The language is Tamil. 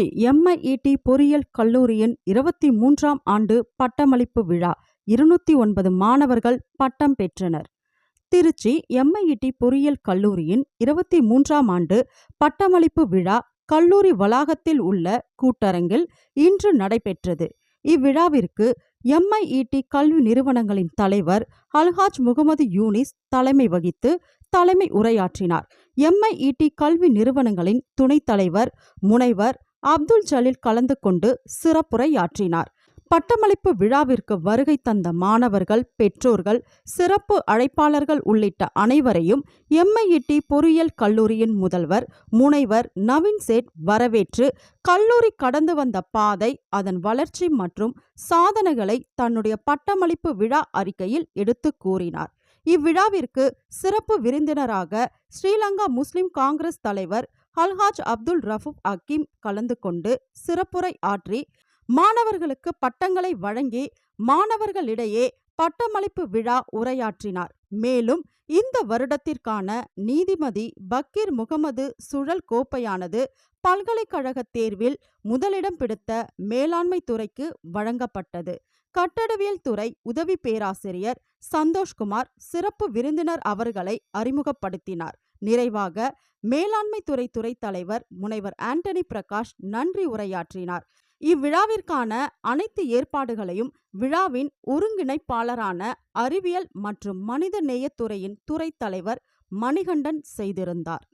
திருச்சி எம்ஐஇடி பொறியியல் கல்லூரியின் இருபத்தி மூன்றாம் ஆண்டு பட்டமளிப்பு விழா. இருநூத்தி ஒன்பது மாணவர்கள் பட்டம் பெற்றனர். திருச்சி எம்ஐஇடி பொறியியல் கல்லூரியின் இருபத்தி மூன்றாம் ஆண்டு பட்டமளிப்பு விழா கல்லூரி வளாகத்தில் உள்ள கூட்டரங்கில் இன்று நடைபெற்றது. இவ்விழாவிற்கு எம்ஐஇடி கல்வி நிறுவனங்களின் தலைவர் அல்ஹாஜ் முகமது யூனிஸ் தலைமை வகித்து தலைமை உரையாற்றினார். எம்ஐஇடி கல்வி நிறுவனங்களின் துணைத் தலைவர் முனைவர் அப்துல் ஜலீல் கலந்து கொண்டு சிறப்புரையாற்றினார். பட்டமளிப்பு விழாவிற்கு வருகை தந்த மாணவர்கள் பெற்றோர்கள் சிறப்பு அழைப்பாளர்கள் உள்ளிட்ட அனைவரையும் எம்ஐஇடி பொறியியல் கல்லூரியின் முதல்வர் முனைவர் நவீன் சேட் வரவேற்று கல்லூரி கடந்து வந்த பாதை அதன் வளர்ச்சி மற்றும் சாதனைகளை தன்னுடைய பட்டமளிப்பு விழா அறிக்கையில் எடுத்து கூறினார். இவ்விழாவிற்கு சிறப்பு விருந்தினராக ஸ்ரீலங்கா முஸ்லிம் காங்கிரஸ் தலைவர் அல்ஹாஜ் அப்துல் ரஃபூப் ஹக்கீம் கலந்து கொண்டு சிறப்புரை ஆற்றி மாணவர்களுக்கு பட்டங்களை வழங்கி மாணவர்களிடையே பட்டமளிப்பு விழா உரையாற்றினார். மேலும் இந்த வருடத்திற்கான நீதிமதி பக்கீர் முகமது சுழல் கோப்பையானது பல்கலைக்கழக தேர்வில் முதலிடம் பிடித்த மேலாண்மை துறைக்கு வழங்கப்பட்டது. கட்டடவியல் துறை உதவி பேராசிரியர் சந்தோஷ்குமார் சிறப்பு விருந்தினர் அவர்களை அறிமுகப்படுத்தினார். நிறைவாக மேலாண்மை துறை துறை தலைவர் முனைவர் ஆண்டனி பிரகாஷ் நன்றி உரையாற்றினார். இவ்விழாவிற்கான அனைத்து ஏற்பாடுகளையும் விழாவின் ஒருங்கிணைப்பாளரான அறிவியல் மற்றும் மனித நேயத்துறையின் துறை தலைவர் மணிகண்டன் செய்திருந்தார்.